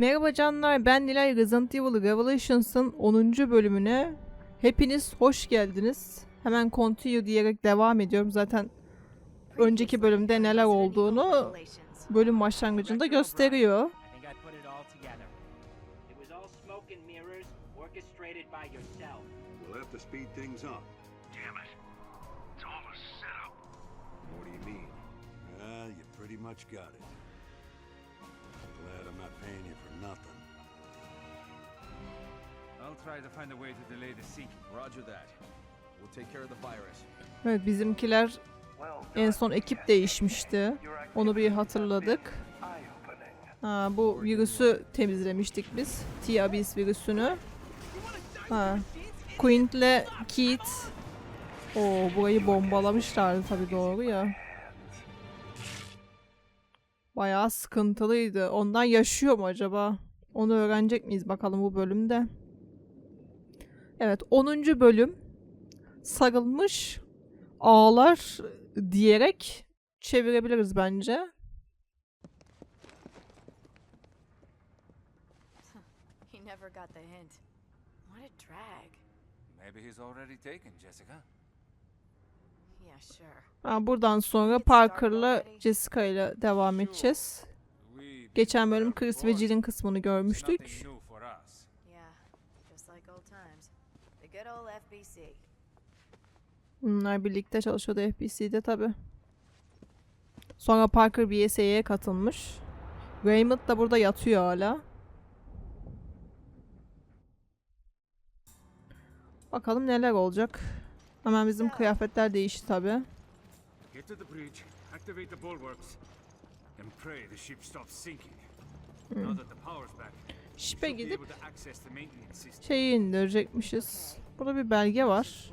Merhaba canlar ben Nilay Resident Evil Revelations'ın 10. bölümüne hepiniz hoş geldiniz. Hemen continue diyerek devam ediyorum. Zaten önceki bölümde neler olduğunu bölüm başlangıcında gösteriyor. I think I put it all together. It was all smoke and mirrors, orchestrated by yourself. We'll have to speed things up. Damn it. It's all a setup. What do you mean? Well, you pretty much got it. Glad I'm not paying you for nothing. I'll try to find a way to delay the sinking. Roger that. We'll take care of the virus. Evet bizimkiler en son ekip değişmişti. Onu bir hatırladık. Ha, bu virüsü temizlemiştik biz. T-Abyss virüsünü. Ha. Quint'le Keith. O burayı bombalamışlardı tabii doğru ya. Bayağı sıkıntılıydı. Ondan yaşıyor mu acaba? Onu öğrenecek miyiz bakalım bu bölümde. Evet 10. bölüm. Sarılmış ağlar diyerek çevirebiliriz bence. He never got the hint. What a drag. Maybe he's already taken, Jessica. Ha, buradan sonra Parker'la Jessica ile devam edeceğiz. Geçen bölüm Chris ve. Jill'in kısmını görmüştük. Bunlar birlikte çalışıyordu FBC'de tabi. Sonra Parker BSA'ye katılmış. Raymond da burada yatıyor hala. Bakalım neler olacak. Hemen bizim kıyafetler değişti tabi. Get to the bridge, activate the bulwarks, and pray the ship stops sinking. Now that the power's back, we Şipe be gidip şeyi indirecekmişiz. Burada bir belge var.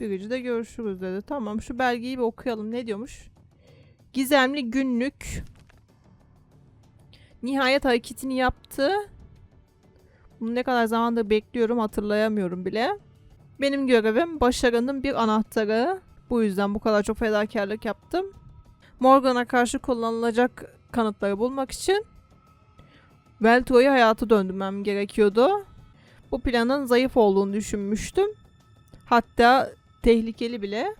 Birici de görüşürüz dedi. Tamam şu belgeyi bir okuyalım. Ne diyormuş? Gizemli günlük. Nihayet hareketini yaptı. Bunu ne kadar zamandır bekliyorum hatırlayamıyorum bile. Benim görevim başarının bir anahtarı. Bu yüzden bu kadar çok fedakarlık yaptım. Morgan'a karşı kullanılacak kanıtları bulmak için Veltro'yu hayata döndürmem gerekiyordu. Bu planın zayıf olduğunu düşünmüştüm. Hatta tehlikeli bile.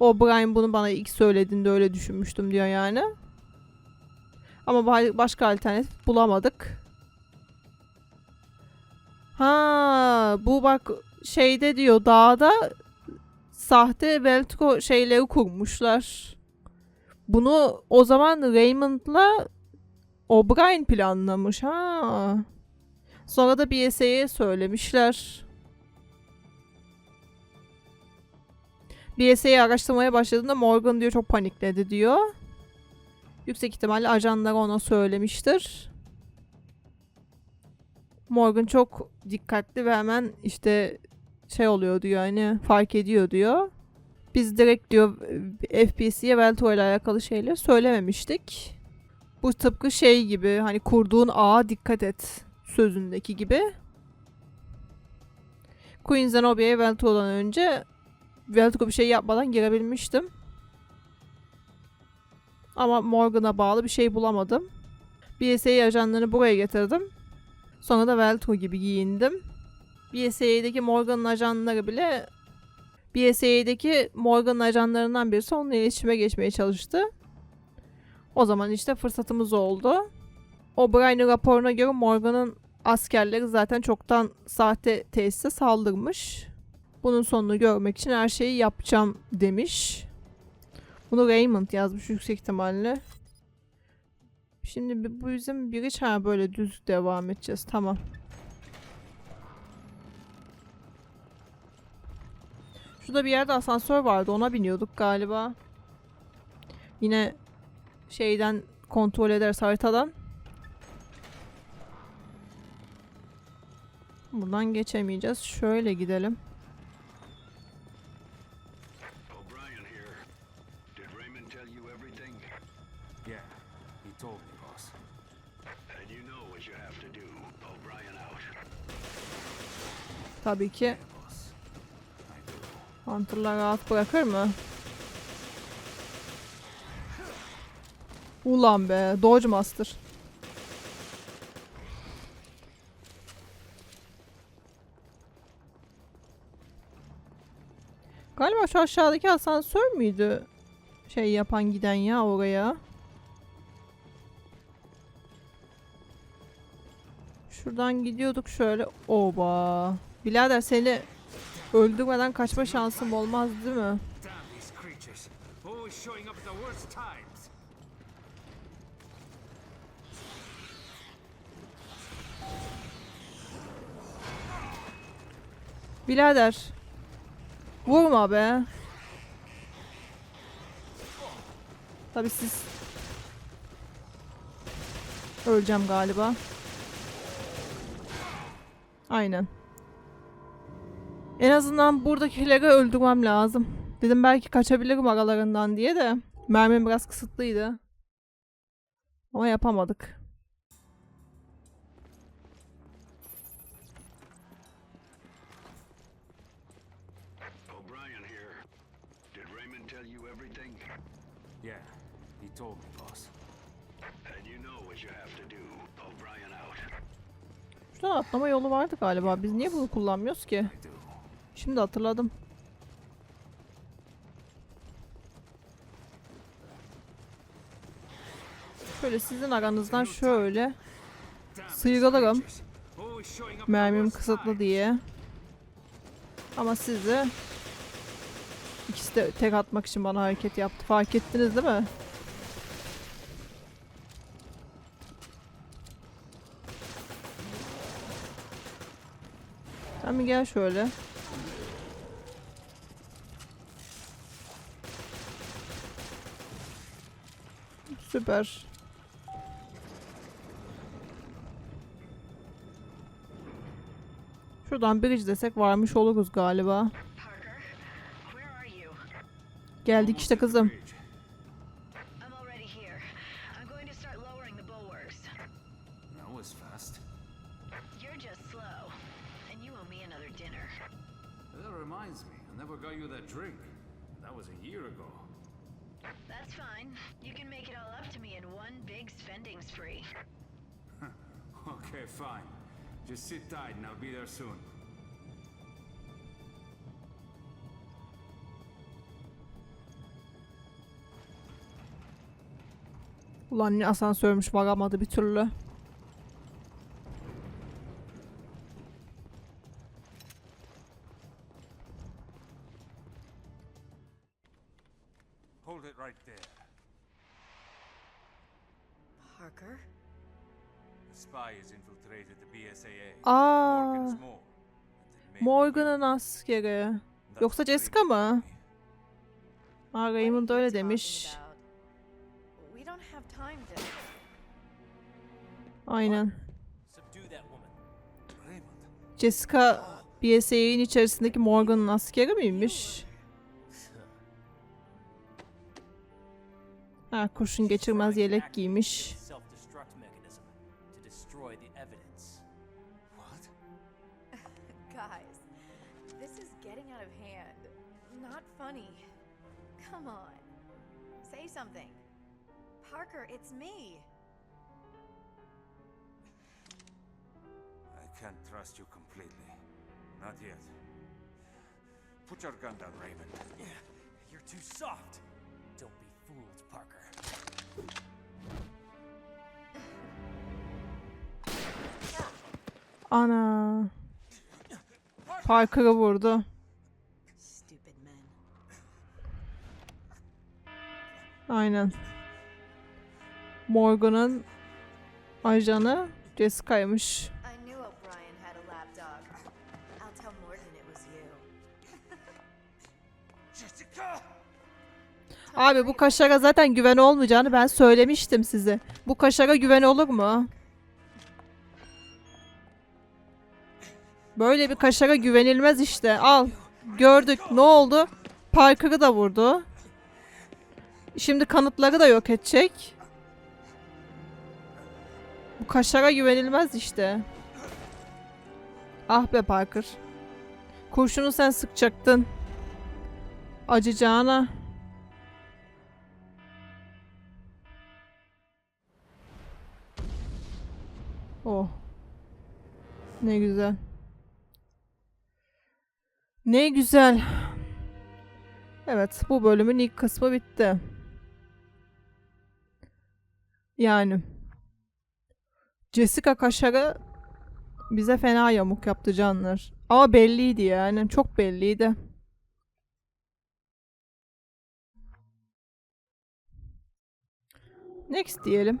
O Brian bunu bana ilk söylediğinde öyle düşünmüştüm diyor yani. Ama ba- başka alternatif bulamadık. Ha, bu bak şeyde diyor dağda sahte Veltro şeyleri kurmuşlar. Bunu o zaman Raymond'la O'Brien planlamış ha. Sonra da BSA'ye söylemişler. BSA'yı araştırmaya başladığında Morgan diyor çok panikledi diyor. Yüksek ihtimalle ajanları ona söylemiştir. Morgan çok dikkatli ve hemen işte şey oluyor diyor hani fark ediyor diyor. Biz direkt diyor FPC'ye Veltro ile alakalı şeyler söylememiştik. Bu tıpkı şey gibi hani kurduğun ağa dikkat et sözündeki gibi. Queen Zenobia'ya Veltro'dan önce Veltro bir şey yapmadan girebilmiştim. Ama Morgan'a bağlı bir şey bulamadım. BSA ajanlarını buraya getirdim. Sonra da Veltro gibi giyindim. BSA'deki Morgan'ın ajanları bile BSA'deki Morgan'ın ajanlarından birisi onunla iletişime geçmeye çalıştı. O zaman işte fırsatımız oldu. O'Brien'in raporuna göre Morgan'ın askerleri zaten çoktan sahte tesise saldırmış. Bunun sonunu görmek için her şeyi yapacağım demiş. Bunu Raymond yazmış yüksek ihtimalle. Şimdi bu bizim bir iç ha böyle düz devam edeceğiz. Tamam. Şurada bir yerde asansör vardı. Ona biniyorduk galiba. Yine şeyden kontrol ederiz haritadan. Buradan geçemeyeceğiz. Şöyle gidelim. Tabii ki. Hunter'lar rahat bırakır mı? Ulan be. Dodge Master. Galiba şu aşağıdaki asansör müydü? Şey yapan giden ya oraya. Şuradan gidiyorduk şöyle. Oba. Birader seni öldürmeden kaçma şansım olmaz değil mi? Birader. Vurma be. Tabii siz Öleceğim galiba. Aynen. En azından buradakileri öldürmem lazım. Dedim belki kaçabilirim aralarından diye de. Mermim biraz kısıtlıydı. Ama yapamadık. O'Brien here. Did Raymond tell you everything? Yeah, he told me, boss. And you know what you have to do. O'Brien out. Şuradan atlama yolu vardı galiba. Biz niye bunu kullanmıyoruz ki? Şimdi hatırladım. Şöyle sizin aranızdan şöyle the mermim kısıtlı diye. Ama sizi ikisi de tek atmak için bana hareket yaptı. Fark ettiniz değil mi? Bir gel şöyle. Süper. Şuradan bridge desek varmış oluruz galiba. Geldik işte kızım. Spending spree. Okay, fine. Just sit tight and I'll be there soon. Ulan ne asansörmüş varamadı bir türlü. Hold it right there. Parker? The spy has infiltrated the BSAA. Aa, Morgan'ın askeri. Yoksa Jessica mı? Aa, Raymond öyle demiş. Aynen. Jessica BSA'nin içerisindeki Morgan'ın askeri miymiş? Ha, kurşun geçirmez yelek giymiş. Guys, this is getting out of hand. Not funny. Come on. Say something. Parker, it's me. I can't trust you completely. Not yet. Put your gun down, Raymond. You're too soft. Don't be fooled, Parker. Ana. Parker'ı vurdu. Aynen. Morgan'ın ajanı Jessica'ymış. Abi bu kaşara zaten güven olmayacağını ben söylemiştim size. Bu kaşara güven olur mu? Böyle bir kaşara güvenilmez işte. Al. Gördük. Ne oldu? Parker'ı da vurdu. Şimdi kanıtları da yok edecek. Bu kaşara güvenilmez işte. Ah be Parker. Kurşunu sen sıkacaktın. Acıcağına. Oh. Ne güzel. Ne güzel. Evet, bu bölümün ilk kısmı bitti. Yani Jessica Kaşar'ı bize fena yamuk yaptı canlar. Ama belliydi yani. Çok belliydi. Next diyelim.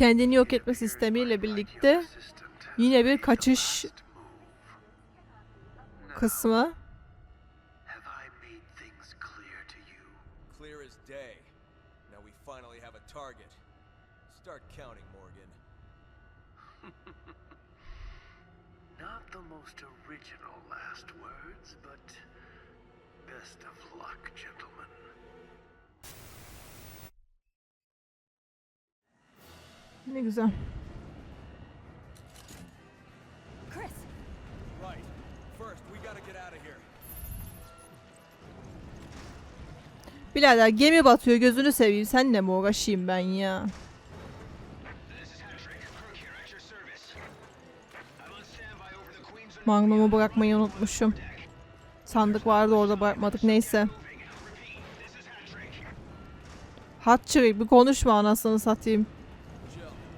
Kendini yok etme sistemiyle birlikte yine bir kaçış kısmı. Have I made things clear to you? Clear as day. Now we finally have a target. Start counting, Morgan. Not the most original last words, but best of luck, gentlemen. Ne güzel. Chris, Right. First, we gotta get out of here. Birader gemi batıyor gözünü seveyim. Senle mi uğraşayım ben ya? Magnum'u bırakmayı unutmuşum. Sandık vardı orada bırakmadık neyse. Hatchery bir konuşma anasını satayım.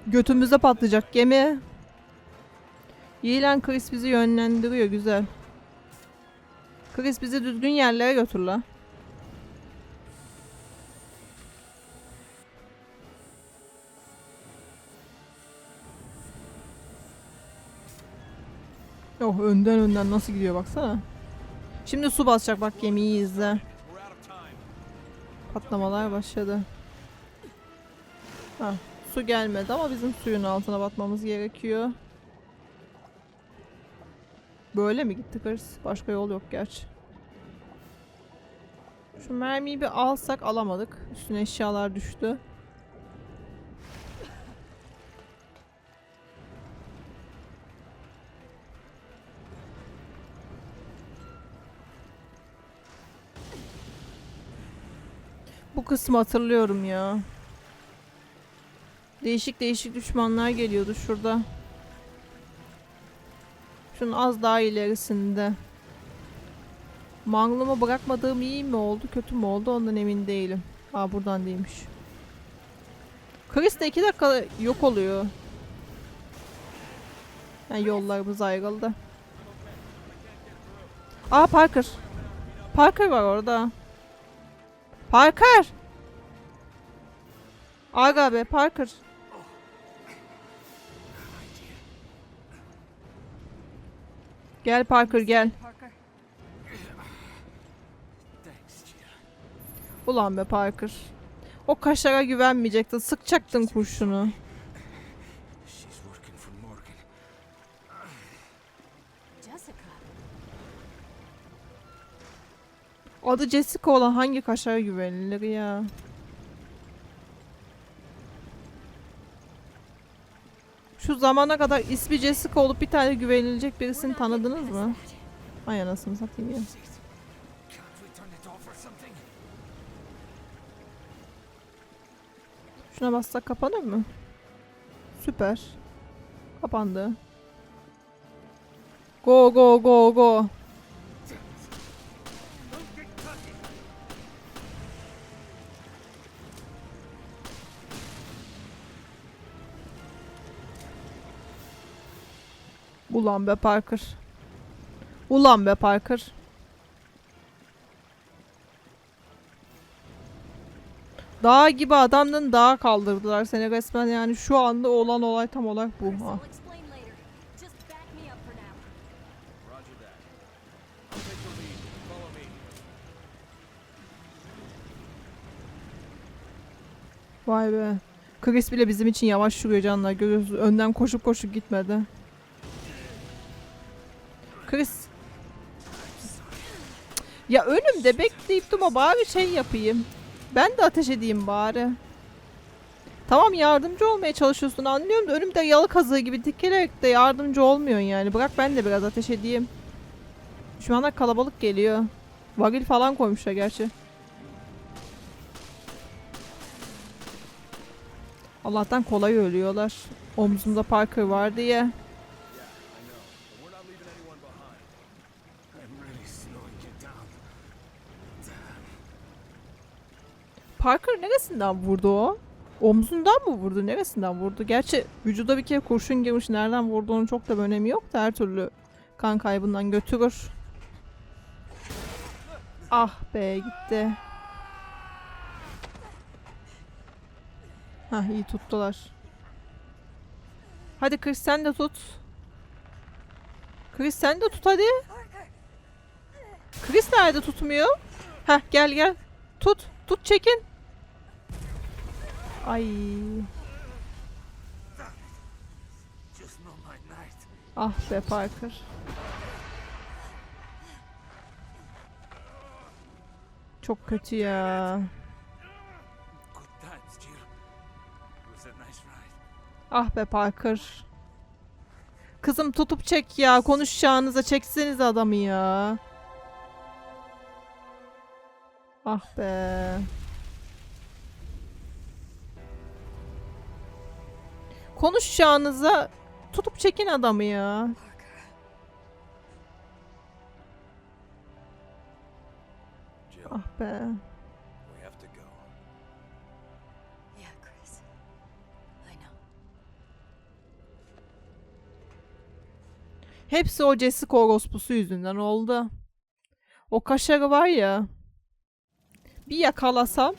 Götümüzde patlayacak gemi. İyi lan Chris bizi yönlendiriyor güzel. Chris bizi düzgün yerlere götür la. Oh önden önden nasıl gidiyor baksana. Şimdi su basacak bak gemiyi izle. Patlamalar başladı. Ha, su gelmedi ama bizim suyun altına batmamız gerekiyor. Böyle mi gitti Chris? Başka yol yok gerçi. Şu mermiyi bir alsak alamadık. Üstüne eşyalar düştü. Bu kısmı hatırlıyorum ya. Değişik değişik düşmanlar geliyordu şurada. Şunun az daha ilerisinde. Magnum'u bırakmadığım iyi mi oldu kötü mü oldu ondan emin değilim. Aa buradan değilmiş. Chris de iki dakika yok oluyor. Yani yollarımız ayrıldı. Aa Parker. Parker var orada. Parker! Aga be Parker. Gel Parker gel. Ulan be Parker. O kaşara güvenmeyecektin. Sıkacaktın kurşunu. Adı Jessica olan hangi kaşara güvenilir ya? Şu zamana kadar ismi Jessica olup bir tane güvenilecek birisini tanıdınız mı? Ay anasını satayım ya. Şuna bassak kapanır mı? Süper. Kapandı. Go go go go. Ulan be Parker. Ulan be Parker. Dağ gibi adamdan dağa kaldırdılar seni resmen yani şu anda olan olay tam olarak bu. Ha. Vay be. Chris bile bizim için yavaş yürüyor canlar. Görüyoruz. Önden koşup koşup gitmedi. Chris. Ya önümde bekleyip durma bari şey yapayım. Ben de ateş edeyim bari. Tamam yardımcı olmaya çalışıyorsun anlıyorum da önümde yalı kazığı gibi dikilerek de yardımcı olmuyorsun yani. Bırak ben de biraz ateş edeyim. Anda kalabalık geliyor. Varil falan koymuşlar gerçi. Allah'tan kolay ölüyorlar. Omzumda Parker var diye. Neresinden vurdu o? Omzundan mı vurdu? Neresinden vurdu? Gerçi vücuda bir kere kurşun girmiş. Nereden vurduğunun çok da bir önemi yok da her türlü kan kaybından götürür. Ah be gitti. Hah iyi tuttular. Hadi Chris sen de tut. Chris sen de tut hadi. Chris nerede tutmuyor? Heh gel gel. Tut. Tut çekin. Ay. Ah be Parker. Çok kötü ya. Ah be Parker. Kızım tutup çek ya. Konuşacağınıza çekseniz adamı ya. Ah be. Konuşacağınıza tutup çekin adamı ya. Ah be. Hepsi o Jessica orospusu yüzünden oldu. O kaşarı var ya. Bir yakalasam.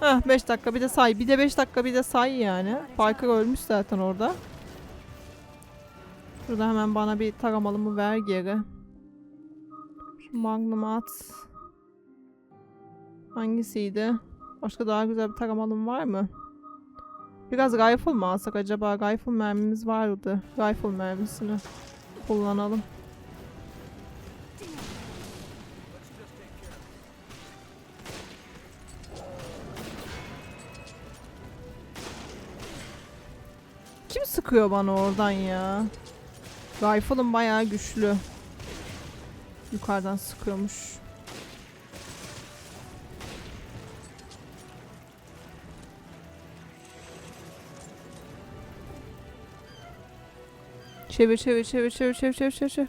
Heh 5 dakika bir de say. Bir de 5 dakika bir de say yani. Parker ölmüş zaten orada. Şurada hemen bana bir taramalımı ver geri. Şu Magnum at. Hangisiydi? Başka daha güzel bir taramalım var mı? Biraz rifle mı alsak acaba? Rifle mermimiz vardı. Rifle mermisini kullanalım. Kim sıkıyor bana oradan ya? Rifle'ım bayağı güçlü. Yukarıdan sıkıyormuş. Çevir çevir çevir çevir çevir çevir çevir. çevir.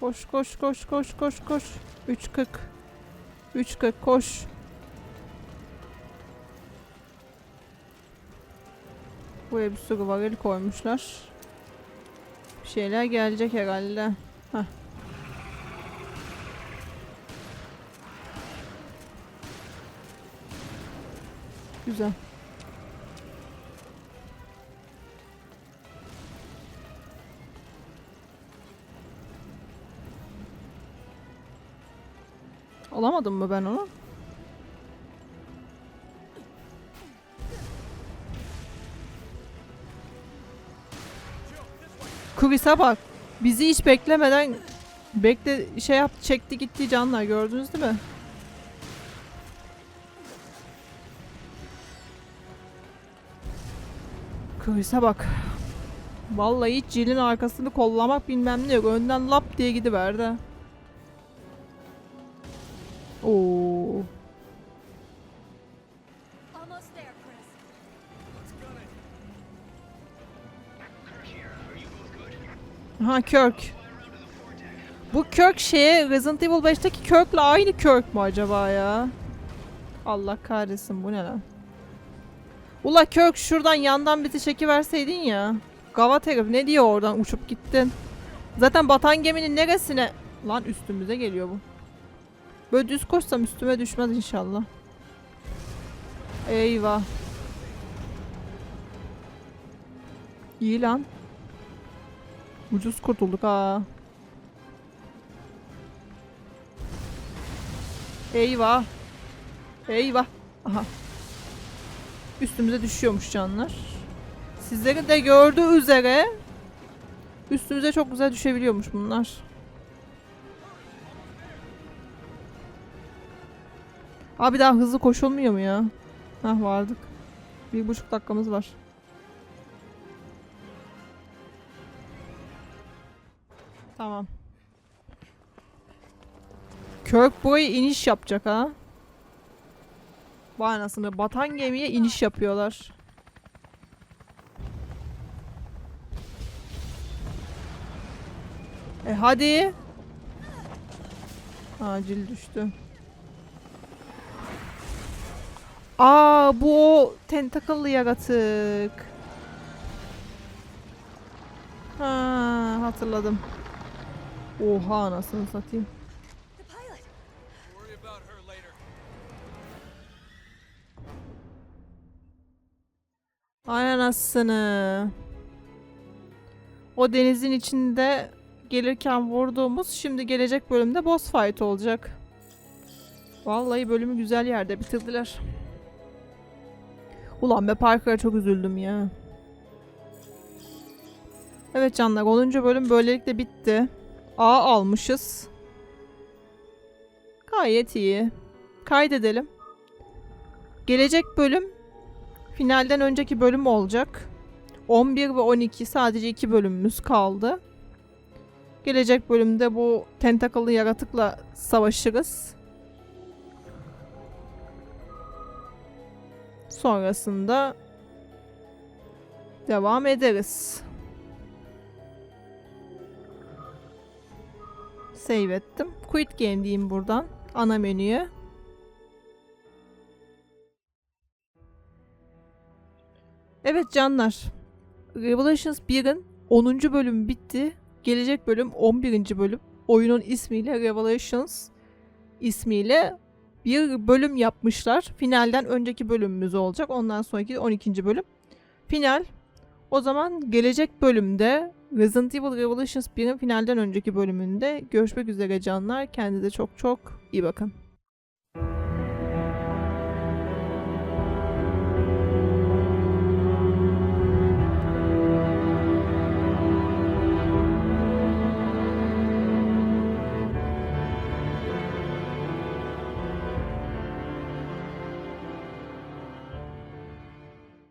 Koş koş koş koş koş koş. 3.40. 3.40 koş. Buraya bir sürü varil koymuşlar. Bir şeyler gelecek herhalde. Heh. Güzel. Alamadım mı ben onu? Chris'e bak. Bizi hiç beklemeden bekle şey yaptı çekti gitti canlar gördünüz değil mi? Chris'e bak. Vallahi hiç Jill'in arkasını kollamak bilmem ne yok. Önden lap diye gidiverdi. Oo. Ha Kirk. Bu Kirk şeye Resident Evil 5'teki Kirk'le aynı Kirk mü acaba ya? Allah kahretsin bu ne lan? Ula Kirk şuradan yandan bir çeki verseydin ya. Gavat herif ne diyor oradan uçup gittin. Zaten batan geminin neresine? Lan üstümüze geliyor bu. Böyle düz koşsam üstüme düşmez inşallah. Eyvah. İyi lan. Ucuz kurtulduk ha. Eyvah. Eyvah. Aha. Üstümüze düşüyormuş canlar. Sizleri de gördüğü üzere üstümüze çok güzel düşebiliyormuş bunlar. Abi daha hızlı koşulmuyor mu ya? Hah vardık. Bir buçuk dakikamız var. Tamam. Kirk buraya iniş yapacak ha. Vay anasını batan gemiye iniş yapıyorlar. E hadi. Acil düştü. Aa bu o tentacle'lı yaratık. Ha hatırladım. Oha anasını satayım. Ay anasını. O denizin içinde gelirken vurduğumuz şimdi gelecek bölümde boss fight olacak. Vallahi bölümü güzel yerde bitirdiler. Ulan be Parker'a çok üzüldüm ya. Evet canlar 10. bölüm böylelikle bitti. A almışız. Gayet iyi. Kaydedelim. Gelecek bölüm finalden önceki bölüm olacak. 11 ve 12 sadece iki bölümümüz kaldı. Gelecek bölümde bu tentakıllı yaratıkla savaşırız. Sonrasında devam ederiz. Save ettim. Quit game diyeyim buradan. Ana menüye. Evet canlar. Revelations 1'in 10. bölümü bitti. Gelecek bölüm 11. bölüm. Oyunun ismiyle Revelations ismiyle bir bölüm yapmışlar. Finalden önceki bölümümüz olacak. Ondan sonraki 12. bölüm. Final. O zaman gelecek bölümde Resident Evil Revelations 1'in finalden önceki bölümünde görüşmek üzere canlar. Kendinize çok çok iyi bakın.